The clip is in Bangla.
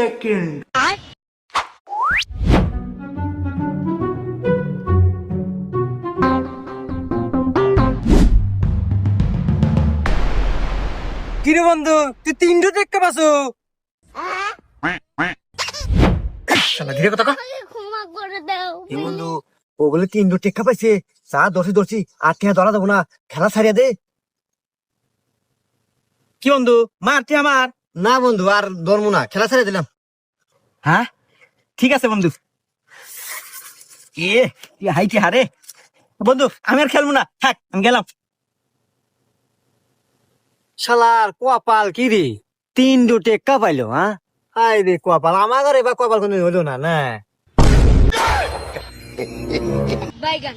second. কিরে বন্ধু তুই তিনটে টেক্কা পাসু? শালা ধীরে কথা কর ক্ষমা করে দাও এ বন্ধু ও বলে তিনটে টেক্কা পাইছে। চা দর্শি দর্শি আর টিয়া ধরা দেবো না। খেলা ছাড়িয়ে দে। কি বন্ধু মারটি আমার না বন্ধু আর ধরবো না। খেলা ছাড়িয়ে দিলাম। হ্যাঁ? ঠিক আছে বন্ধু। এ তুই হাইটি হারে? বন্ধু আমি আর খেলব না। থাক আমি গেলাম। শালার কোয়াপাল কি রে? তিন দু টেক্কা পাইলো হ্যাঁ? হাই রে কোয়াপাল আমার ঘরে বা কোয়াপাল কোনো হলো না না? বাইগান।